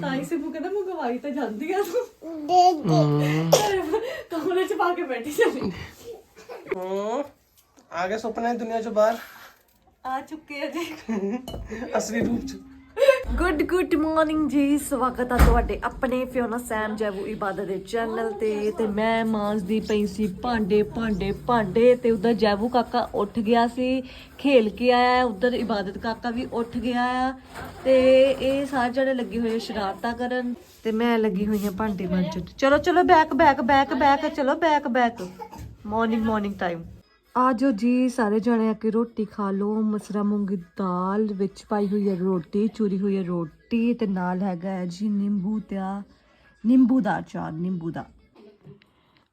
ਤਾਈ ਸਿਬੂ ਕਹਿੰਦਾ ਮੰਗਵਾਈ ਤਾਂ ਜਾਂਦੀ ਆ ਤੂੰ। ਹੂੰ ਕਮਰੇ 'ਚ ਪਾ ਕੇ ਬੈਠੀ ਚੱਲੀ ਹੂੰ ਆ ਗਏ ਸੁਪਨੇ ਦੁਨੀਆ ਚੋਂ ਬਾਹਰ। ਆ ਚੁੱਕੇ ਆ ਜੀ ਅਸਲੀ ਰੂਪ ਚ। ਗੁੱਡ ਗੁੱਡ ਮਾਰਨਿੰਗ ਜੀ। ਸਵਾਗਤ ਆ ਤੁਹਾਡੇ ਆਪਣੇ ਫਿਓਨਾ ਸੈਮ ਜੈਵੂ ਇਬਾਦਤ ਦੇ ਚੈਨਲ ਤੇ। ਤੇ ਮੈਂ ਮਾਂਜਦੀ ਪਈ ਸੀ ਭਾਂਡੇ ਭਾਂਡੇ ਭਾਂਡੇ। ਤੇ ਉਧਰ ਜੈਵੂ ਕਾਕਾ ਉੱਠ ਗਿਆ ਸੀ। ਖੇਲ ਕੇ ਆਇਆ ਉਧਰ ਇਬਾਦਤ ਕਾਕਾ ਵੀ ਉੱਠ ਗਿਆ ਆ। ਤੇ ਇਹ ਸਾਰੇ ਜਣੇ ਲੱਗੇ ਹੋਏ ਆ ਸ਼ਰਾਰਤਾਂ ਕਰਨ। ਤੇ ਮੈਂ ਲੱਗੀ ਹੋਈ ਹਾਂ ਭਾਂਡੇ ਮਾਂਜਣ। ਚਲੋ ਚਲੋ ਬੈਕ ਬੈਕ ਬੈਕ ਬੈਕ ਚਲੋ back back morning morning time ਆਜੋ ਜੀ, ਸਾਰੇ ਜਣੇ ਆ ਕੇ ਰੋਟੀ ਖਾ ਲਓ। ਮਸਰਾ ਮੂੰਗੀ ਦਾਲ ਵਿੱਚ ਪਾਈ ਹੋਈ ਹੈ ਰੋਟੀ, ਚੂਰੀ ਹੋਈ ਹੈ ਰੋਟੀ ਤੇ ਨਾਲ ਹੈਗਾ ਹੈ ਜੀ ਨਿੰਬੂ ਤੇ ਆ ਨਿੰਬੂ ਦਾ ਅਚਾਰ, ਨਿੰਬੂ ਦਾ।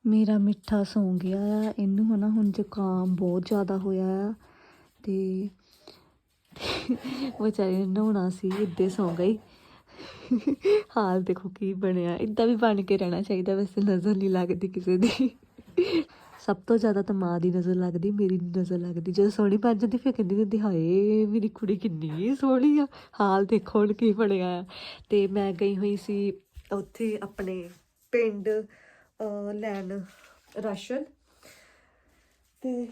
ਮੇਰਾ ਮਿੱਠਾ ਸੌਂ ਗਿਆ। ਆ ਇਹਨੂੰ ਹਨਾ ਹੁਣ ਜ਼ੁਕਾਮ ਬਹੁਤ ਜ਼ਿਆਦਾ ਹੋਇਆ ਆ ਤੇ ਵਿਚਾਰੀ ਨੇ ਨਹਾਉਣਾ ਸੀ, ਇੱਦੇ ਸੌਂ ਗਈ। ਹਾਲ ਦੇਖੋ ਕੀ ਬਣਿਆ। ਇਦਾਂ ਵੀ ਬਣ ਕੇ ਰਹਿਣਾ ਚਾਹੀਦਾ, ਵੈਸੇ ਨਜ਼ਰ ਨਹੀਂ ਲੱਗਦੀ ਕਿਸੇ ਦੀ। ਸਭ ਤੋਂ ਜ਼ਿਆਦਾ ਤਾਂ ਮਾਂ ਦੀ ਨਜ਼ਰ ਲੱਗਦੀ, ਮੇਰੀ ਨਜ਼ਰ ਲੱਗਦੀ। ਜਦੋਂ ਸੋਹਣੀ ਬਣ ਜਾਂਦੀ, ਫਿਰ ਕਹਿੰਦੀ ਹੁੰਦੀ, ਹਾਏ, ਮੇਰੀ ਕੁੜੀ ਕਿੰਨੀ ਸੋਹਣੀ ਆ। ਹਾਲ ਦੇਖੋ ਹੁਣ ਕੀ ਬਣਿਆ। ਆ ਤੇ ਮੈਂ ਗਈ ਹੋਈ ਸੀ ਉੱਥੇ ਆਪਣੇ ਪਿੰਡ ਲੈਣ ਰਾਸ਼ਨ। ਤੇ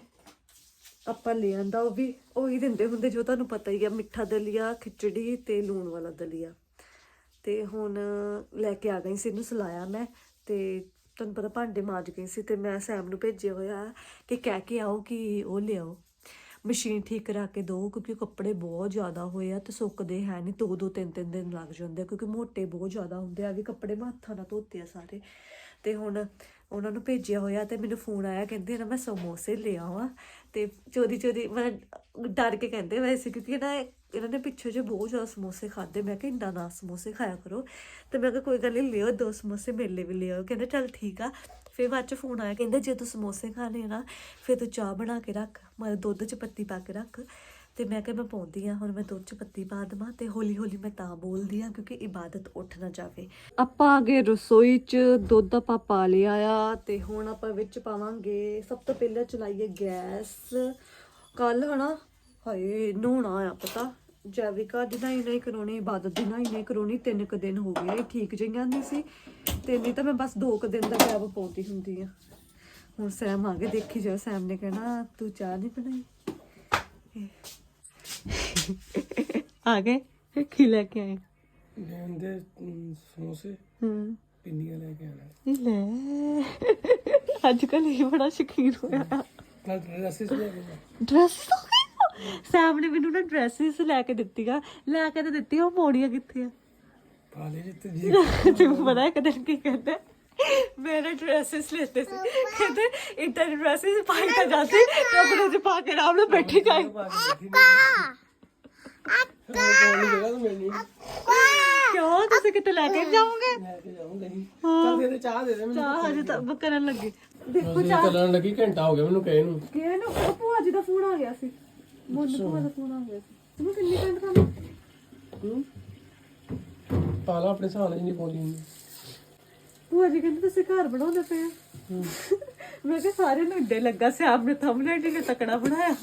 ਆਪਾਂ ਲੈ ਆਂਦਾ ਉਹ ਵੀ, ਉਹੀ ਦਿੰਦੇ ਹੁੰਦੇ ਜੋ ਤੁਹਾਨੂੰ ਪਤਾ ਹੀ ਆ, ਮਿੱਠਾ ਦਲੀਆ, ਖਿਚੜੀ ਤੇ ਲੂਣ ਵਾਲਾ ਦਲੀਆ। ਤੇ ਹੁਣ ਲੈ ਕੇ ਆ ਗਈ ਸੀ, ਇਹਨੂੰ ਸਲਾਇਆ ਮੈਂ। ਤੇ ਤੁਹਾਨੂੰ ਪਤਾ ਭਾਂਡੇ ਮਾਂਜ ਗਏ ਸੀ ਤੇ ਮੈਂ ਸੈਮ ਨੂੰ ਭੇਜਿਆ ਹੋਇਆ ਕਿ ਕਹਿ ਕੇ ਆਓ ਕਿ ਉਹ ਲਿਆਓ। ਮਸ਼ੀਨ ਠੀਕ ਕਰਾ ਕੇ ਦਿਓ ਕਿਉਂਕਿ ਕੱਪੜੇ ਬਹੁਤ ਜ਼ਿਆਦਾ ਹੋਏ ਆ ਤੇ ਸੁੱਕਦੇ ਹੈ ਨਹੀਂ, ਦੋ ਦੋ, ਤਿੰਨ ਤਿੰਨ ਦਿਨ ਲੱਗ ਜਾਂਦੇ ਆ, ਕਿਉਂਕਿ ਮੋਟੇ ਬਹੁਤ ਜ਼ਿਆਦਾ ਹੁੰਦੇ ਆ ਵੀ ਕੱਪੜੇ ਮੈਂ ਹੱਥਾਂ ਨਾਲ ਧੋਤੇ ਆ ਸਾਰੇ। ਤੇ ਹੁਣ ਉਹਨਾਂ ਨੂੰ ਭੇਜਿਆ ਹੋਇਆ ਤੇ ਮੈਨੂੰ ਫੋਨ ਆਇਆ, ਕਹਿੰਦੇ ਨਾ ਮੈਂ ਸਮੋਸੇ ਲੈ ਆਵਾਂ। ਤੇ ਚੋਰੀ ਚੋਰੀ ਮੈਂ ਡਰ ਕੇ ਕਹਿੰਦੇ ਵੈਸੇ ਕਿਉਂਕਿ ਨਾ ਇਹਨਾਂ ਨੇ ਪਿੱਛੇ ਜੇ ਬਹੁਤ ਜ਼ਿਆਦਾ ਸਮੋਸੇ ਖਾਦੇ ਮੈਂ ਕਿਹਾ ਇੰਨਾ ਨਾ ਸਮੋਸੇ ਖਾਇਆ ਕਰੋ। ਤੇ ਮੈਂ ਕਿਹਾ ਕੋਈ ਗੱਲ ਨਹੀਂ, ਲਿਓ ਦੋ ਸਮੋਸੇ ਮੇਰੇ ਲਈ ਵੀ ਲਿਓ। ਕਹਿੰਦੇ ਚੱਲ ਠੀਕ ਆ। ਫਿਰ ਬਾਅਦ ਚ ਫੋਨ ਆਇਆ, ਕਹਿੰਦੇ ਜੇ ਤੂੰ ਸਮੋਸੇ ਖਾਣੇ ਆ ਨਾ, ਫਿਰ ਤੂੰ ਚਾਹ ਬਣਾ ਕੇ ਰੱਖ ਮੈਂ ਦੁੱਧ ਚ ਪੱਤੀ ਪਾ ਕੇ ਰੱਖ। ਤੇ ਮੈਂ ਕਿਹਾ ਮੈਂ ਪਾਉਂਦੀ ਆ ਹੁਣ ਮੈਂ ਦੁੱਧ ਚ ਪੱਤੀ ਪਾ ਦੇਵਾਂ ਤੇ ਹੌਲੀ ਹੌਲੀ ਮੈਂ ਤਾਂ ਬੋਲਦੀ ਆ ਕਿਉਂਕਿ ਇਬਾਦਤ ਉੱਠ ਨਾ ਜਾਵੇ। ਆਪਾਂ ਆ ਗਏ ਰਸੋਈ ਚ ਦੁੱਧ ਆਪਾਂ ਪਾ ਲਿਆ ਆ ਤੇ ਹੁਣ ਆਪਾਂ ਵਿੱਚ ਪਾਵਾਂਗੇ, ਸਭ ਤੋਂ ਪਹਿਲਾਂ ਚਲਾਈਏ ਗੈਸ। ਕੱਲ ਹਨਾ, ਹਾਏ, ਨਹਾਉਣਾ ਆ ਪਤਾ। ਜੈਵਿਕਾ ਦੀ ਨਹੀਂ ਨਹੀਂ ਕਰਾਉਣੀ, ਇਬਾਦਤ ਦੀ ਨਹੀਂ ਨਹੀਂ ਕਰਾਉਣੀ, ਤਿੰਨ ਕੁ ਦਿਨ ਹੋ ਗਏ ਠੀਕ ਜਿਹੀਆਂ ਨਹੀਂ ਸੀ। ਤੇ ਨਹੀਂ ਤਾਂ ਮੈਂ ਬਸ ਦੋ ਕੁ ਦਿਨ ਦਾ ਗੈਪ ਪਾਉਂਦੀ ਹੁੰਦੀ ਆ। ਹੁਣ ਸੈਮ ਆ ਕੇ ਦੇਖੀ ਜਾ ਸੈਮ ਨੇ ਕਹਿਣਾ, ਤੂੰ ਚਾਹ ਨਹੀਂ ਬਣਾਈ? ਆ ਗਏ? ਕੀ ਲੈ ਕੇ ਆਏ? ਲੈਂਦੇ ਸਮੋਸੇ ਹੂੰ। ਪਿੰਨੀਆਂ ਲੈ ਕੇ ਆਣਾ ਇਹ ਲੈ। ਅੱਜ ਕੱਲ ਇਹ ਬੜਾ ਸ਼ਕੀਨ ਹੋਇਆ। ਕੱਲ ਡਰੈਸਿਸ ਲੈ ਕੇ ਡਰੈਸ ਸੈਮ ਨੇ ਮੈਨੂੰ ਨਾ ਡਰੈਸਿਸ ਲੈ ਕੇ ਦਿੱਤੀਆਂ। ਲੈ ਕੇ ਤਾਂ ਦਿੱਤੀਆਂ ਉਹ ਮੋੜੀਆਂ ਕਿੱਥੇ ਆ? ਪਾ ਲੈ ਜਿੱਤੇ ਜੀ ਤੈਨੂੰ ਪਤਾ ਹੈ ਕਦੇ ਕੀ ਕਹਿੰਦੇ? ਡਰੈਸਿਸ ਲੈਤੇ ਸੀ। ਕਹਿੰਦੇ ਇੰਟਰ ਡਰੈਸਿਸ ਪਾਈ ਤਾਂ ਜਾਂਦੀ। ਕੱਪੜੇ ਚ ਪਾ ਕੇ ਆਰਾਮ ਨਾਲ ਬੈਠੀ ਜਾਏ ਪਾ ਕੇ ਬੈਠੀ ਨਹੀਂ ਜਗ੍ਹਾ ਤਾਂ ਮਿਲਣੀ। ਕਿਉਂ? ਤੁਸੀਂ ਕਿਤੇ ਲੈ ਕੇ ਜਾਓਗੇ? ਲੈ ਕੇ ਜਾਊਂਗਾ ਹੀ। ਚੱਲ ਦੇ ਦੇ ਚਾਹ ਦੇ ਦੇ ਮੈਨੂੰ ਚਾਹ ਹਜੇ ਤਾਂ ਬ- ਕਰਨ ਲੱਗੇ। ਦੇਖੋ ਅਸੀਂ ਚੱਲਣ ਲੱਗੀ ਘੰਟਾ ਹੋ ਗਿਆ ਮੈਨੂੰ ਕਹੇ ਨੂੰ। ਕਿ ਨੂੰ ਉਹ ਭੂਆ ਜੀ ਦਾ ਫੋਨ ਆ ਗਿਆ ਸੀ। ਮੋਨ ਭੂਆ ਦਾ ਫੋਨ ਆ ਗਿਆ ਸੀ। ਕਿੰਨੀ ਘੰਟ ਕੰਮ ਆਪਣੇ ਭੂਆ ਜੀ ਕਹਿੰਦੇ ਤੁਸੀਂ ਘਰ ਬਣਾਉਂਦੇ ਪਏ ਆ ਮੈਂ ਕਿਹਾ ਸਾਰੇ ਨੂੰ ਡੇ ਲੱਗਾ ਸੀ ਆਪਨੇ ਥੰਬਨੇਲ ਨੇ ਤਕੜਾ ਬਣਾਇਆ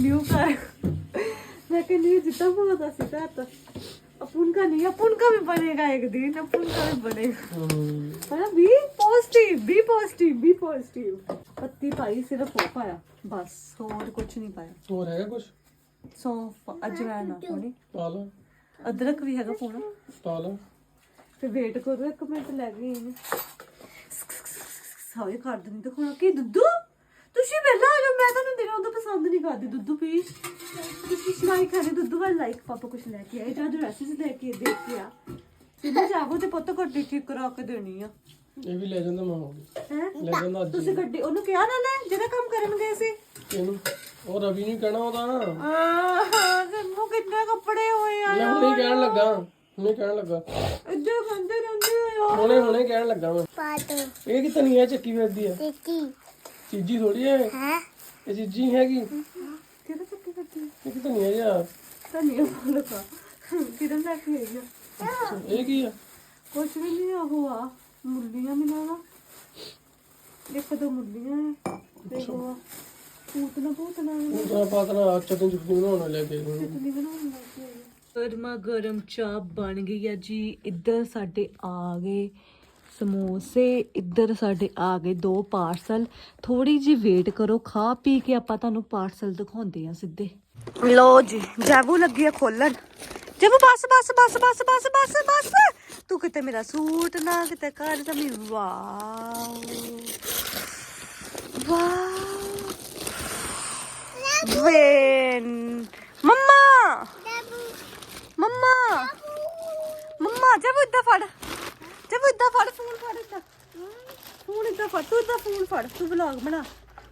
ਨਿਊ ਘਰ मैं कह नहीं जितना बहुत सी था तो अपन का नहीं अपन का भी बनेगा एक दिन अपन का भी बनेगा ਹੂੰ है ना be positive be positive be positive पत्ती पाई सिर्फ वो पाया बस और कुछ नहीं पाया ਹੋਰ ਹੈਗਾ ਕੁਝ सौंफ अजवाइन थोड़ी ਪਾ ਲਾ अदरक भी हैगा पूरा ਪਾ ਲਾ ਤੇ ਵੇਟ ਕਰੋ ਇੱਕ ਮਿੰਟ ਲੈ ਗਈ ਇਹਨੇ। ਸਾਵੇ ਕਰ ਦਿੰਦੀ ਤੇ ਹੁਣ ਕੀ ਦੁੱਧੂ ਤੁਸੀਂ ਪਹਿਲਾਂ ਆ ਜਾਓ ਮੈਂ ਤੁਹਾਨੂੰ ਦੇਣਾ ਉਹਦਾ ਪਸੰਦ ਨਹੀਂ ਕਰਦੀ ਦੁੱਧੂ ਪਲੀਜ਼ ਤੁਸੀਂ ਸਮਾਈ ਖਾਣੇ ਦੁੱਧੂ ਵਾਲਾ ਲਾਈਕ ਪਾਪਾ ਕੁਛ ਲੈ ਕੇ ਆਏ ਜਾਂ ਡਰੈਸਸ ਲੈ ਕੇ ਦੇ ਕੇ ਆ। ਸਿੱਧਾ ਜਾਵੋ ਤੇ ਪੁੱਤ ਗੱਡੀ ਠੀਕ ਕਰਾ ਕੇ ਦੇਣੀ ਆ। ਇਹ ਵੀ ਲੈ ਜਾਂਦਾ ਮੈਂ ਹੋ ਹੈ? ਲੈ ਜਾਂਦਾ ਅੱਜ ਤੁਸੀਂ ਗੱਡੀ ਉਹਨੂੰ ਕਿਹਾ ਨਾ ਲੈ ਜਿਹੜਾ ਕੰਮ ਕਰਨ ਗਏ ਸੀ ਉਹ ਰਵੀ ਨਹੀਂ ਕਹਿਣਾ ਉਹਦਾ। ਆਹ ਤੈਨੂੰ ਕਿੰਨੇ ਕੱਪੜੇ ਹੋਏ ਆ ਮੈਂ ਹੁਣੇ ਕਹਿਣ ਲੱਗਾ ਹੁਣੇ ਕਹਿਣ ਲੱਗਾ ਇੱਧਰ ਖਾਂਦੇ ਰਹਿੰਦੇ ਆ ਯਾਰ ਹੁਣੇ ਹੁਣੇ ਕਹਿਣ ਲੱਗਾ ਮੈਂ ਇਹ ਕਿ ਧਨੀਆ ਚੱਕੀ ਫਿਰਦੀ ਆ ਚੀਜੀ ਥੋੜੀ ਹੈ ਇਹ? ਚੀਜੀ ਹੈਗੀ? ਕਿਹੜਾ ਚੱਕੀ ਕੱਟੀ ਇਹ ਕਿ ਧਨੀਆ ਜਿਹਾ? ਧਨੀਆ ਲਗਾ। ਕਿਰਨ ਲੈ ਕੇ ਆਈ ਆ? ਇਹ ਕੀ ਆ? ਕੁਛ ਵੀ ਨਹੀਂ ਉਹ ਆ। ਮੁਰਲੀਆਂ ਮਿਲਾਵਾ ਇੱਕ ਦੋ ਮੁਰਲੀਆਂ ਆ ਤੇ ਉਹ ਆ। ਪੂਤਨਾ ਪੂਤਨਾ ਉਹ ਤਾਂ ਪਾਤਨਾ ਬਣਾਉਣ ਲੈ ਕੇ ਹੁਣ। ਚਟਨੀ ਬਣਾਉਣ ਲੱਗ ਗਈ ਗਰਮਾ ਗਰਮ ਚਾਹ ਬਣ ਗਈ ਆ ਜੀ। ਇੱਧਰ ਸਾਡੇ ਆ ਗਏ ਸਮੋਸੇ ਇੱਧਰ ਸਾਡੇ ਆ ਗਏ ਦੋ ਪਾਰਸਲ। ਥੋੜੀ ਜੀ ਵੇਟ ਕਰੋ ਖਾ ਪੀ ਕੇ ਆਪਾਂ ਤੁਹਾਨੂੰ ਪਾਰਸਲ ਦਿਖਾਉਂਦੇ ਆ ਸਿੱਧੇ। ਲੋ ਜੀ ਜੈਬੂ ਲੱਗੀ ਆ ਖੋਲਣ। ਜੈਬੂ ਬਸ ਬਸ ਬਸ ਬਸ ਬਸ ਬਸ ਬਸ। ਤੂੰ ਕਿਤੇ ਮੇਰਾ ਸੂਟ ਨਾ ਕਿਤੇ ਕਰ ਤਮੀ ਵਾਓ। ਵਾਓ। ਵੇਨ। ਮੰਮਾ! ਮੰਮਾ। ਮੰਮਾ ਜਬ ਇੱਦਾਂ ਫੜ। ਜਬ ਇੱਦਾਂ ਫੜ ਫੋਨ ਫੜ ਇੱਦਾਂ। ਫੋਨ ਇੱਦਾਂ ਫੜ ਤੂੰ ਇੱਦਾਂ ਫੋਨ ਫੜ ਤੂੰ ਵਲੌਗ ਬਣਾ।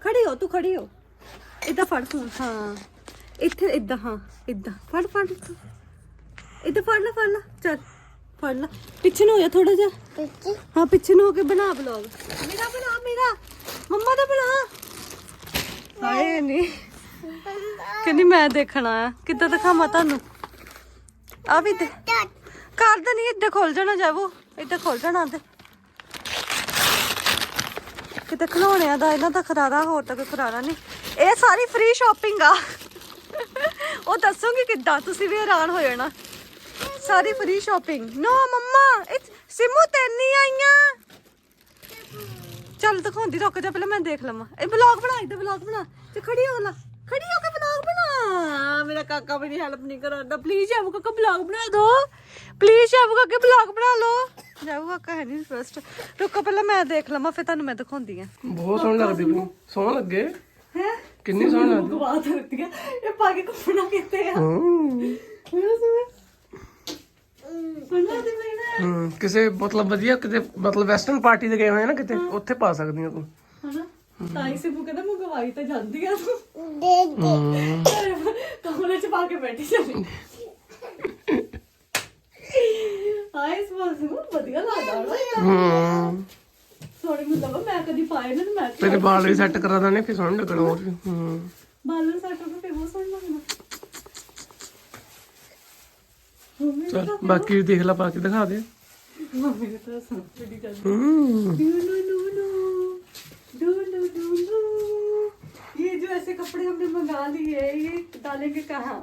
ਖੜੀ ਹੋ ਤੂੰ ਖੜੀ ਹੋ। ਇੱਦਾਂ ਫੜ ਫੋਨ। ਹਾਂ। ਇੱਥੇ ਇੱਦਾਂ ਹਾਂ ਇੱਦਾਂ। ਫੜ ਫੜ ਤੂੰ ਇੱਦਾਂ ਫੜ ਲੈ ਫੜ ਲੈ। ਚੱਲ ਫੜ ਲੈ। ਪਿੱਛੇ ਨੂੰ ਹੋ ਜਾ ਥੋੜਾ ਜਿਹਾ। ਹਾਂ ਪਿੱਛੇ ਨੂੰ ਹੋ ਕੇ ਬਣਾ ਵਲੌਗ ਮੇਰਾ ਬਣਾ ਮੇਰਾ। ਮੰਮਾ ਦਾ ਬਣਾ। ਹਾਏ ਨਹੀਂ ਕਹਿੰਦੀ ਮੈਂ ਦੇਖਣਾ ਆ। ਕਿੱਦਾਂ ਦਿਖਾਵਾਂ ਤੁਹਾਨੂੰ? ਆ ਵੀ ਕਰ ਦੇ ਨਹੀਂ ਇੱਦਾਂ ਖੁੱਲ ਜਾਣਾ ਜਾਵੋ। ਇੱਦਾਂ ਖੁੱਲ ਜਾਣਾ ਤੇ। ਕਿਤੇ ਖਿਡੌਣਿਆਂ ਦਾ, ਇਹਨਾਂ ਦਾ ਖਰਾਰਾ ਹੋਰ ਤਾਂ ਕੋਈ ਖਰਾਰਾ ਨਹੀਂ। ਇਹ ਸਾਰੀ ਫ੍ਰੀ ਸ਼ਾਪਿੰਗ ਆ। ਉਹ ਦੱਸੂਗੀ ਕਿੱਦਾਂ? ਤੁਸੀਂ ਵੀ ਹੈਰਾਨ ਹੋ ਜਾਣਾ। ਸਾਰੀ ਫ੍ਰੀ ਸ਼ਾਪਿੰਗ ਨੋ ਮੰਮਾ ਸਿਮੂ ਤੈਨੀ ਆਈਆਂ। ਚੱਲ ਦਿਖਾਉਂਦੀ, ਰੁਕ ਜਾ, ਪਹਿਲਾਂ ਮੈਂ ਦੇਖ ਲਵਾਂ। ਇਹ ਵਲੌਗ ਬਣਾ, ਇੱਧਰ ਵਲੌਗ ਬਣਾ। ਤੇ ਖੜੀ ਹੋ, ਲਾ। ਖੜੀ ਹੋ ਮੇਰਾ मेरा काका मेरी हेल्प नहीं कर रहा प्लीज शाबू काका ब्लॉग बना दो प्लीज शाबू काके ब्लॉग बना लो ਕਾਕਾ ਹੈ ਨਹੀਂ ਫਸਟ ਰੁਕੋ ਪਹਿਲਾਂ ਮੈਂ ਦੇਖ ਲਵਾਂ ਫਿਰ ਤੁਹਾਨੂੰ ਮੈਂ ਦਿਖਾਉਂਦੀ ਆ ਬਹੁਤ ਸੋਹਣਾ ਲੱਗਦੀ ਬੂ ਸੋਹਣਾ ਲੱਗੇ। ਹੈ? ਕਿੰਨੀ ਸੋਹਣੀ ਲੱਗਦੀ। ਬਾਤ ਹੁੰਦੀ ਆ। ਇਹ ਪਾ ਕੇ ਕੱਪੜਾ ਕਿਤੇ ਆ? ਕਿਸੇ ਮਤਲਬ ਵਧੀਆ ਕਿਤੇ ਮਤਲਬ ਵੈਸਟਰਨ ਪਾਰਟੀ ਦੇ ਗਏ ਹੋਏ ਨਾ ਕਿਤੇ ਉੱਥੇ ਪਾ ਸਕਦੀਆਂ ਤੂੰ। ਹਨਾ? ਤਾਂ ਇਸੇ ਬੂ ਕਹਿੰਦਾ ਮੰਗਵਾਈ ਤਾਂ ਜਾਂਦੀ ਆ ਤੂੰ। ਦੇ ਦੇ। ਪਾ ਕੇ ਬੈਠੀ ਚੱਲੀ ਆਏ ਸਵਾਲ ਸੀ ਵਧੀਆ ਲੱਗਦਾ ਨਾ ਹੂੰ। ਸੋਹਣੇ ਮਤਲਬ ਮੈਂ ਕਦੀ ਪਾਏ ਨਾ ਤੇ ਮੈਂ ਤੇਰੇ ਵਾਲ ਵੀ ਸੈੱਟ ਕਰਾ ਦਾਨੇ ਫਿਰ ਸੋਹਣੇ ਲੱਗਣਾ ਹੋਰ ਵੀ ਹੂੰ। ਬਾਲਰ ਸੈਟ ਹੋ ਕੇ ਬਹੁਤ ਸੋਹਣਾ ਲੱਗਦਾ ਮੰਮੀ ਚਲ ਬਾਕੀ ਵੀ ਦੇਖ ਲੈ ਪਾ ਕੇ ਦਿਖਾ ਦੇ। ਮੰਮੀ ਨੇ ਤਾਂ ਸਭ ਕੁਝ ਕਰ ਹੂੰ। डू डू ਮੰਗਾ ਲਈਏ ਇਹ ਡਾਲेंगे ਕਹਾਂ।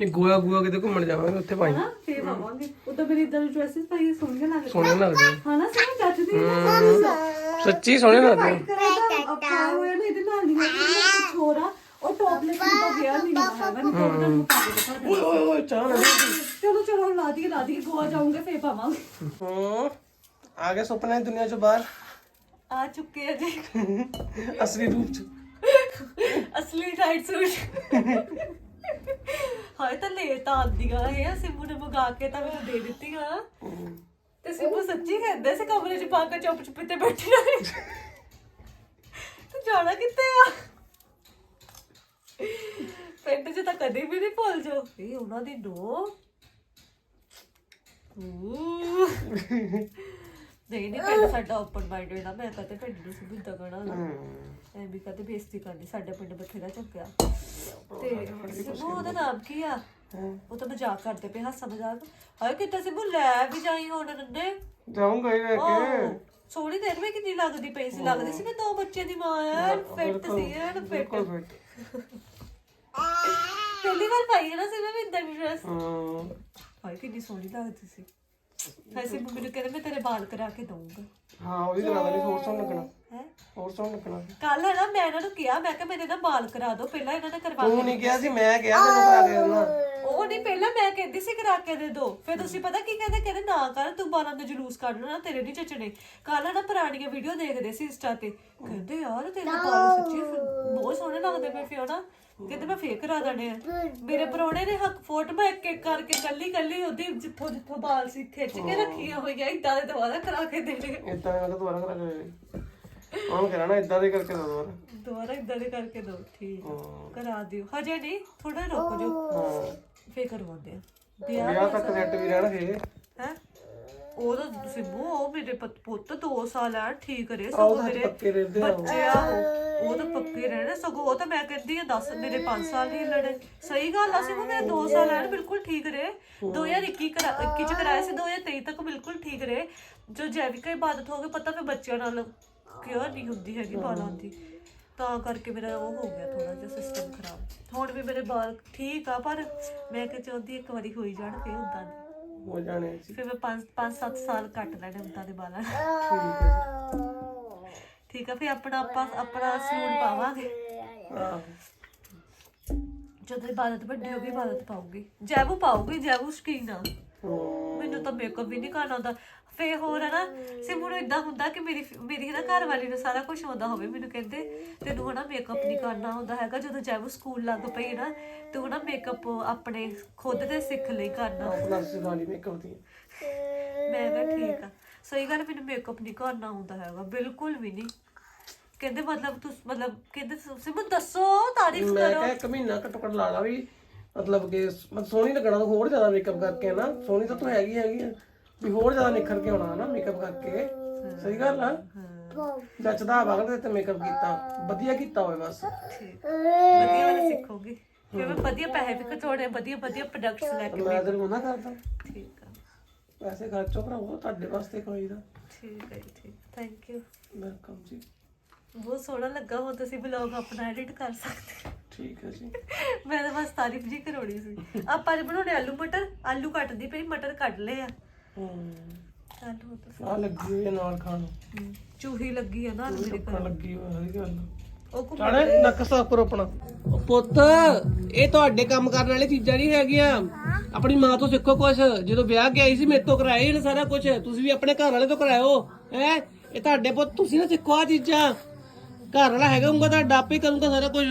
ਨਹੀਂ ਗੋਆ ਗੋਆ ਕਿਤੇ ਘੁੰਮਣ ਜਾਵਾਂਗੇ ਉੱਥੇ ਪਾਈ ਹਨਾ ਫੇਰ ਆਵਾਂਗੇ। ਉਦੋਂ ਮੇਰੀ ਇਦਾਂ ਡਰੈਸਸ ਪਾਈ ਸੋਹਣੇ ਲੱਗਦੇ ਸੋਹਣੇ ਲੱਗਦੇ ਹਨਾ ਸਭ ਨਾ ਇਹਦੇ ਨਾਲ ਨਹੀਂ ਕੁਝ ਹੋਰ ਨਾ ਮੈਂ ਚਲੋ ਚਲੋ ਬਾਹਰ। ਆ ਚੁੱਕੇ ਆ ਜੀ। ਅਸਲੀ ਰੂਪ ਚ। ਅਸਲੀ ਟਾਈਟ ਸੂਟ ਹਾਏ, ਤਾਂ ਲੈ ਤਾਂ ਆਂਦੀਆਂ ਇਹ। ਸਿੰਮੂ ਨੇ ਮੰਗਾ ਕੇ ਤਾਂ ਮੈਨੂੰ ਦੇ ਦਿੱਤੀਆਂ ਤੇ ਸਿੰਮੂ ਸੱਚੀ ਕਹਿੰਦੇ ਸੀ ਕਮਰੇ 'ਚ ਪਾ ਕੇ ਚੁੱਪ ਚੁੱਪ ਤੇ ਬੈਠੀ ਰਹੇ। ਤੂੰ ਜਾਣਾ ਕਿੱਥੇ ਆ? ਪਿੰਡ 'ਚ ਤਾਂ ਕਦੇ ਵੀ ਨਹੀਂ ਭੁੱਲ ਜਾਓ। ਇਹ ਉਹਨਾਂ ਦੀ ਦੋ ਊ। ਨਹੀਂ ਨਹੀਂ ਪਿੰਡ ਸਾਡਾ ਓਪਨ ਮਾਈਂਡਡ ਆ ਮੈਂ ਕਦੇ ਪਿੰਡ ਨੂੰ ਸਿੱਧੂ ਤਗਣਾ ਨਾ ਐ ਵੀ ਕਦੇ ਬੇਇੱਜ਼ਤੀ ਕਰਨੀ ਸਾਡਾ ਪਿੰਡ ਬਥੇਰਾ ਚੱਕਿਆ। ਤੇ ਸਿਮੂ ਉਹਦਾ ਨਾਮ ਕੀ ਆ? ਉਹ ਤਾਂ ਮਜ਼ਾਕ ਕਰਦੇ ਪਏ ਹਾਸਾ ਮਜ਼ਾਕ। ਹਾਏ ਕਿਤੇ ਸਿਮੂ ਲੈ ਵੀ ਜਾਈ ਹੁਣ ਨੰਦੇ ਜਾਊਂਗਾ ਹੀ ਲੈ ਕੇ। ਓਹ, ਸੋਹਣੀ ਦੇਰ ਵਿੱਚ ਕਿੰਨੀ ਲੱਗਦੀ ਪਈ ਸੀ ਲੱਗਦੀ ਸੀ ਮੈਂ ਦੋ ਬੱਚਿਆਂ ਦੀ ਮਾਂ ਐ ਫਿੱਟ ਸੀ ਐਨ ਫਿੱਟ। ਪਹਿਲੀ ਵਾਰ ਪਾਈ ਹੈ ਨਾ ਸੀ ਮੈਂ ਇਦਾਂ ਦੀ ਡਰੈਸ ਹੂੰ। ਹਾਏ ਕਿੰਨੀ ਸੋਹਣੀ ਲੱਗਦੀ ਸੀ। ਹਾਏ ਸਿਮੂ ਮੈਨੂੰ ਕਹਿੰਦੇ ਮੈਂ ਤੇਰੇ ਬਾਲ ਕਰਾ ਕੇ ਦਊਂਗਾ। ਹਾਂ ਉਹ ਵੀ ਕਰਾ ਦੇਣੀ ਹੋਰ ਸੋਹਣਾ ਲੱਗਣਾ। ਹੈ? ਹੋਰ ਸੋਹਣਾ ਲੱਗਣਾ। ਕੱਲ ਹੈ ਨਾ ਮੈਂ ਇਹਨਾਂ ਨੂੰ ਕਿਹਾ ਮੈਂ ਕਿਹਾ ਮੇਰੇ ਨਾ ਬਾਲ ਕਰਾ ਦਿਓ ਪਹਿਲਾਂ ਇਹਨਾਂ ਨੇ ਕਰਵਾ ਤੂੰ ਨਹੀਂ ਕਿਹਾ ਸੀ ਮੈਂ ਕਿਹਾ ਤੈਨੂੰ ਕਰਾ ਕੇ ਦੇਣਾ। ਨਹੀਂ ਪਹਿਲਾਂ ਮੈਂ ਕਹਿੰਦੀ ਸੀ ਕਰਾ ਕੇ ਦੇ ਦੋ। ਫਿਰ ਤੁਸੀਂ ਪਤਾ ਕੀ ਕਹਿੰਦੇ? ਕਹਿੰਦੇ ਨਾ ਕਰ ਤੂੰ ਬਾਲਾਂ ਦਾ ਜਲੂਸ ਕੱਢ ਲੈਣਾ ਤੇਰੇ ਨਹੀਂ ਚੱਚਣੇ ਕੱਲ ਨਾ ਪੁਰਾਣੀਆਂ ਵੀਡੀਓ ਦੇਖਦੇ ਸੀ ਇੰਸਟਾ ਤੇ। ਕਹਿੰਦੇ ਯਾਰ ਤੇਰੇ ਬਾਲ ਸੱਚੀ ਬਹੁਤ ਸੋਹਣੇ ਲੱਗਦੇ ਪਏ ਫਿਓਨਾ ਕਹਿੰਦੇ ਮੈਂ ਫੇਰ ਕਰਾ ਦੇਣੇ ਆ। ਮੇਰੇ ਪਰੋਣੇ ਨੇ ਹੱਕ ਫੋਟੋ ਇੱਕ ਇੱਕ ਕਰਕੇ ਕੱਲੀ ਕੱਲੀ ਉਹਦੀ ਜਿੱਥੋਂ ਜਿੱਥੋਂ ਬਾਲ ਸੀ ਖਿੱਚ ਕੇ ਰੱਖੀਆਂ ਹੋਈਆਂ ਇਦਾਂ ਦੇ ਦੁਬਾਰਾ ਕਰਾ ਕੇ ਦੇਣੇ ਇਦਾਂ ਮੈਂ ਕਿਹਾ ਦੁਬਾਰਾ ਕਰਾ ਕੇ ਦੇ ਉਹਨੂੰ ਕਹਿਣਾ ਨਾ ਇਦਾਂ ਦੇ ਕਰਕੇ ਦੋ ਦੁਬਾਰਾ। ਦੁਬਾਰਾ ਇਦਾਂ ਦੇ ਕਰਕੇ ਦੋ ਠੀਕ। ਕਰਾ ਦਿਓ। ਹਜੇ ਨਹੀਂ ਥੋੜਾ ਰੁਕ ਜਾਓ। ਹਾਂ। ਫੇਰ ਕਰਵਾਉਂਦੇ ਆ। ਵਿਆਹ ਤੱਕ ਸੈੱਟ ਵੀ ਰਹਿਣਗੇ ਹੈ? ਉਹ ਤਾਂ ਸਿਮੂ ਉਹ ਮੇਰੇ ਪੁੱਤ- ਪੁੱਤ 2 ਸਾਲ ਆ ਠੀਕ ਰਹੇ ਸਗੋਂ ਤਾਂ ਮੇਰੇ ਪੱਕੇ ਰਹਿੰਦੇ ਆ। ਉਹ। ਬੱਚੇ ਆ ਉਹ ਤਾਂ ਪੱਕੇ ਰਹਿਣੇ ਸਗੋਂ ਉਹ ਤਾਂ ਮੈਂ ਕਹਿੰਦੀ ਆ 10 ਮੇਰੇ 5 ਸਾਲ ਹੀ ਲੜੇ ਸਹੀ ਗੱਲ ਆ ਸਿਮੂ ਮੇਰੇ 2 ਸਾਲ ਆ ਬਿਲਕੁਲ ਠੀਕ ਰਹੇ। 2021 ਕਰਾ 21 ਚ ਕਰਾਇਆ ਸੀ 2023 ਤੱਕ ਬਿਲਕੁਲ ਠੀਕ ਰਹੇ। ਜੋ ਜੈਵਿਕਾ ਇਬਾਦਤ ਹੋ ਗਈ ਪਤਾ ਫਿਰ ਬੱਚਿਆਂ ਨਾਲ ਕਿਉਂ ਨਹੀਂ ਹੁੰਦੀ ਹੈਗੀ ਬਾਲਾਂ ਦੀ। ਤਾਂ ਕਰਕੇ ਮੇਰਾ ਉਹ ਹੋ ਗਿਆ ਥੋੜਾ ਜਿਹਾ ਸਿਸਟਮ ਖਰਾਬ। ਹੁਣ ਵੀ ਮੇਰੇ ਵਾਲ ਠੀਕ ਆ ਪਰ ਮੈਂ ਕਿ ਚਾਹੁੰਦੀ ਇੱਕ ਵਾਰੀ ਹੋਈ ਜਾਣ ਫੇਰ ਨਹੀਂ ਹੋ ਜਾਣੇ ਸੀ ਫਿਰ ਮੈਂ 5 5 7 ਸਾਲ ਕੱਟ ਲੈਣੇ ਹੁੰਦਾ ਦੇ ਵਾਲਾਂ। ਨਾਲ। ਠੀਕ ਹੈ ਜੀ ਠੀਕ ਆ ਫੇ ਆਪਣਾ ਆਪਾਂ ਆਪਣਾ ਸਲੂਨ ਪਾਵਾਂਗੇ। ਆਹ। ਜਦੋਂ ਇਬਾਦਤ ਵੱਡੀ ਹੋ ਗਈ ਇਬਾਦਤ ਪਾਉਗੀ ਜੈਵੂ ਪਾਉਗੀ ਜੈਵੂ ਸ਼ਕੀਨ ਆ। ਹੂੰ। ਮੈਨੂੰ ਤਾਂ ਮੇਕਅਪ ਵੀ ਨਹੀਂ ਕਰਨਾ ਆਉਂਦਾ। ਫੇ ਹੋਰ ਹੈ ਨਾ ਸਿਮੂ ਨੂੰ ਇਦਾਂ ਹੁੰਦਾ ਕਿ ਮੇਰੀ ਮੇਰੀ ਨਾ ਘਰ ਵਾਲੀ ਨੂੰ ਸਾਰਾ ਕੁਝ ਆਉਂਦਾ ਹੋਵੇ ਮੈਨੂੰ ਕਹਿੰਦੇ ਤੈਨੂੰ ਹਨਾ ਮੇਕਅਪ ਨਹੀਂ ਕਰਨਾ ਹੁੰਦਾ ਹੈਗਾ ਜਦੋਂ ਜੈਵੂ ਸਕੂਲ ਲੱਗ ਪਈ ਨਾ ਤੇ ਨਾ ਮੇਕਅਪ ਆਪਣੇ ਖੁਦ ਤੇ ਸਿੱਖ ਲਈ ਕਰਨਾ ਮੇਕਅਪ ਦੀ। ਮੈਂ ਕਿਹਾ ਠੀਕ ਆ। ਸਹੀ ਗੱਲ ਮੈਨੂੰ ਮੇਕਅਪ ਨਹੀਂ ਕਰਨਾ ਆਉਂਦਾ ਹੈਗਾ ਬਿਲਕੁਲ ਵੀ ਨਹੀਂ ਕਹਿੰਦੇ ਮਤਲਬ ਤੁਸੀਂ ਮਤਲਬ ਕਹਿੰਦੇ ਸਿਮੂ ਦੱਸੋ ਤਾਰੀਫ ਮੈਂ ਕਰੋ। ਕਿਹਾ ਇੱਕ ਮਹੀਨਾ ਘੱਟੋ ਘੱਟ ਲਾ ਲਾ ਵੀ ਮਤਲਬ ਕਿ ਸੋਹਣੀ ਲੱਗਣਾ ਤੂੰ ਹੋਰ ਜ਼ਿਆਦਾ ਮੇਕਅਪ ਕਰਕੇ ਨਾ ਸੋਹਣੀ ਤਾਂ ਤੂੰ ਹੈਗੀ ਹੈਗੀ ਆ। ਵੀ ਹੋਰ ਜ਼ਿਆਦਾ ਨਿਖਰ ਕੇ ਆਉਣਾ ਨਾ ਮੇਕਅਪ ਕਰਕੇ। ਸਹੀ ਗੱਲ ਆ। ਜੱਚਦਾ ਵਗਦੇ ਤੇ ਮੇਕਅਪ ਕੀਤਾ। ਵਧੀਆ ਕੀਤਾ ਹੋਵੇ ਬਸ। ਠੀਕ। ਵਧੀਆ ਵਾਲਾ ਸਿੱਖੋਗੇ। ਫਿਰ ਮੈਂ ਵਧੀਆ ਪੈਸੇ ਵੀ ਕਟੋੜੇ ਵਧੀਆ ਵਧੀਆ ਪ੍ਰੋਡਕਟਸ ਲੈ ਕੇ ਮੈਂ ਤੈਨੂੰ ਮਨਾ ਕਰਦਾ। ਠੀਕ ਆ। ਪੈਸੇ ਖਰਚੋ ਭਰਾਵੋ ਤੁਹਾਡੇ ਵਾਸਤੇ ਕੋਈ ਦਾ ਠੀਕ ਹੈ ਜੀ, ਠੀਕ। ਥੈਂਕ ਯੂ ਵੈਲਕਮ ਜੀ। ਬਹੁਤ ਸੋਹਣਾ ਲੱਗਾ ਹੋ ਤੁਸੀਂ ਵਲੌਗ ਆਪਣਾ ਐਡਿਟ ਕਰ ਸਕਦੇ ਠੀਕ ਹੈ ਜੀ। ਮੈਂ ਤਾਂ ਬਸ ਤਾਰੀਫ ਜੀ ਕਰੋੜੀ ਸੀ। ਆਪਾਂ ਅੱਜ ਬਣਾਉਣੇ ਆਲੂ ਮਟਰ। ਆਲੂ ਕੱਟਦੀ ਪਈ ਮਟਰ ਕੱਢ ਲਏ ਆ। ਆਲੂ ਤਾਂ ਆ ਲੱਗੀ ਹੋਈ ਹੈ ਨਾਲ ਖਾਣ। ਨੂੰ ਹਮ, ਚੂਹੀ ਲੱਗੀ ਆ ਨਾ ਮੇਰੇ ਭੁੱਖ ਲੱਗੀ ਹੋਈ ਹੈ ਗੱਲ। ਉਹ ਘੁੰਮ ਚਾੜੇ ਨੱਕ ਸਾਫ਼ ਕਰੋ ਆਪਣਾ। ਉਹ ਪੁੱਤ ਇਹ ਤੁਹਾਡੇ ਕੰਮ ਕਰਨ ਵਾਲੀ ਚੀਜ਼ਾਂ ਨਹੀਂ ਹੈਗੀਆਂ। ਆਪਣੀ ਮਾਂ ਤੋਂ ਸਿੱਖੋ ਕੁਝ ਜਦੋਂ ਵਿਆਹ ਕੇ ਆਈ ਸੀ ਮੇਰੇ ਤੋਂ ਕਰਾਏ ਇਹਨੇ ਸਾਰਾ ਕੁਝ ਤੁਸੀਂ ਵੀ ਆਪਣੇ ਘਰ ਵਾਲੇ ਤੋਂ ਕਰਾਇਓ ਹੈ? ਇਹ ਤੁਹਾਡੇ ਪੁੱਤ ਤੁਸੀਂ ਨਾ ਸਿੱਖੋ ਆ ਚੀਜ਼ਾਂ। ਘਰ ਵਾਲਾ ਹੈਗਾ ਹੁੰਗਾ ਤੁਹਾਡਾ ਆਪੇ ਕਰੂੰਗਾ ਸਾਰਾ ਕੁਝ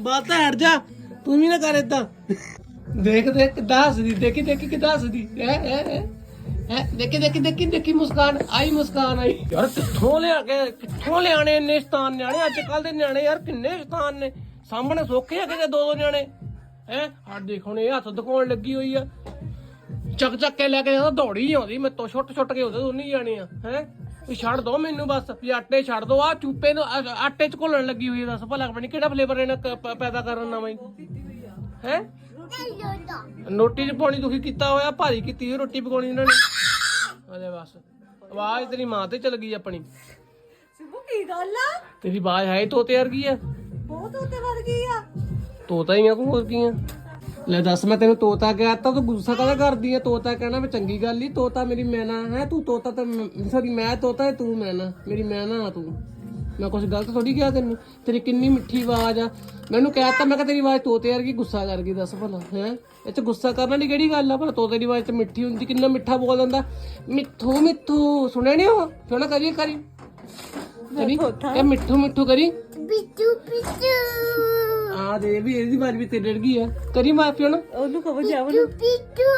ਬਾਤ ਤਾਂ ਹਟ ਜਾ ਤੂੰ ਵੀ ਨਾ ਕਰ ਏਦਾਂ। ਦੇਖ ਦੇਖ ਕਿੱਦਾਂ ਹੱਸਦੀ ਦੇਖੀ ਦੇਖੀ ਕਿੱਦਾਂ ਹੱਸਦੀ ਹੈ ਹੈ ਹੈ? ਹੈ? ਦੇਖੀ ਦੇਖੀ ਦੇਖੀ ਦੇਖੀ ਮੁਸਕਾਨ ਆਈ ਮੁਸਕਾਨ ਆਈ। ਯਾਰ ਕਿੱਥੋਂ ਲਿਆ ਕੇ ਕਿੱਥੋਂ ਲਿਆਣੇ ਇੰਨੇ ਸ਼ਤਾਨ ਨਿਆਣੇ? ਅੱਜ ਕੱਲ ਦੇ ਨਿਆਣੇ ਯਾਰ ਕਿੰਨੇ ਸ਼ਤਾਨ ਨੇ। ਸਾਹਮਣੇ ਸੋਖੇ ਆ ਕਿਤੇ ਦੋ ਦੋ ਨਿਆਣੇ। ਹੈ? ਆ ਦੇਖ ਹੁਣ ਇਹ ਹੱਥ ਦਿਖਾਉਣ ਲੱਗੀ ਹੋਈ ਆ। ਚੱਕ ਚੱਕ ਕੇ ਲੈ ਕੇ ਜਾਂਦਾ ਦੌੜੀ ਆਉਂਦੀ ਮੈਂ ਤੋਂ ਛੁੱਟ ਛੁੱਟ ਕੇ ਉਹਦੇ ਦੋਨੇ ਜਾਣੇ ਆ। ਹੈ? ਛੱਡ ਦੋ ਮੈਨੂੰ ਬਸ ਵੀ ਆਟੇ ਛੱਡ ਦੋ। ਆ ਚੂਪੇ ਨੂੰ ਆਟੇ ਚ ਘੋਲਣ ਲੱਗੀ ਹੋਈ ਆ ਦੱਸ ਭਲਾ ਪਤਾ ਨੀ ਕਿਹੜਾ ਫਲੇਵਰ ਇਹਨਾਂ ਪੈਦਾ ਕਰਨ ਨਵਾਂ ਹੀ। ਹੈ? ਰੋਟੀ ਚ ਪਾਣੀ ਦੁਖੀ ਕੀਤਾ ਹੋਇਆ ਭਾਰੀ ਕੀਤੀ ਹੋਈ ਰੋਟੀ ਪਕਾਉਣੀ ਇਹਨਾਂ ਨੇ। ਅਰੇ ਬਸ ਆਵਾਜ਼ ਤੇਰੀ ਮਾਂ ਤੇ ਚਲ ਗਈ ਆਪਣੀ। ਸਿਮੂ ਕੀ ਗੱਲ ਆ? ਤੇਰੀ ਆਵਾਜ਼ ਹੈ ਤੋਤੇ ਵਰਗੀ ਆ। ਬਹੁਤ ਉੱਤੇ ਵਰ ਗਈ ਆ। ਤੋਤਾ ਹੀ ਆ ਤੂੰ ਹੋਰ ਕੀ ਆ? ਲੈ ਦੱਸ ਮੈਂ ਤੈਨੂੰ ਤੋਤਾ ਕਿਹਾ ਤਾਂ ਗੁੱਸਾ ਕਾਹਦਾ ਕਰਦੀ ਆ? ਤੋਤਾ ਕਹਿਣਾ ਮੈਂ ਚੰਗੀ ਗੱਲ ਹੀ ਤੋਤਾ ਮੇਰੀ ਮੈਨਾ ਹੈ ਤੂੰ ਤੋਤਾ ਤਾਂ ਸੌਰੀ ਮੈਂ ਤੋਤਾ ਹੈ ਤੂੰ ਮੈਨਾ ਮੇਰੀ ਮੈਨਾ ਆ ਤੂੰ। ਮੈਂ ਕੁਝ ਗਲਤ ਥੋੜੀ ਕਿਹਾ ਤੈਨੂੰ? ਤੇਰੀ ਕਿੰਨੀ ਮਿੱਠੀ ਆਵਾਜ਼ ਆ। ਮੈਨੂੰ ਕਹਿਤਾ ਮੈਂ ਕਿਹਾ ਤੇਰੀ ਆਵਾਜ਼ ਤੋਤੇ ਵਰਗੀ ਗੁੱਸਾ ਕਰ ਗਈ ਦੱਸ ਭਲਾ ਹੈ? ਇਹ ਚ ਗੁੱਸਾ ਕਰਨ ਦੀ ਕਿਹੜੀ ਗੱਲ ਆ? ਭਲਾ ਤੋਤੇ ਦੀ ਆਵਾਜ਼ ਤੇ ਮਿੱਠੀ ਹੁੰਦੀ ਕਿੰਨਾ ਮਿੱਠਾ ਬੋਲ ਦਿੰਦਾ। ਮਿੱਠੂ ਮਿੱਠੂ ਸੁਣਿਆ ਨਹੀਂ ਉਹ? ਸੁਣਾ ਕਰੀ। ਕਰੀ? ਕਰੀ ਇਹ ਮਿੱਠੂ ਮਿੱਠੂ ਕਰੀ। ਬਿੱਟੂ ਬਿੱਟੂ। ਆ ਦੇ ਵੀ ਇਹਦੀ ਆਵਾਜ਼ ਵੀ ਤੇਰੇ ਵਰਗੀ ਆ। ਕਰੀ ਮਾਫੀ ਹੁਣ। ਉਹਨੂੰ ਕਹੋ ਜਾਵਨ ਬਿੱਟੂ।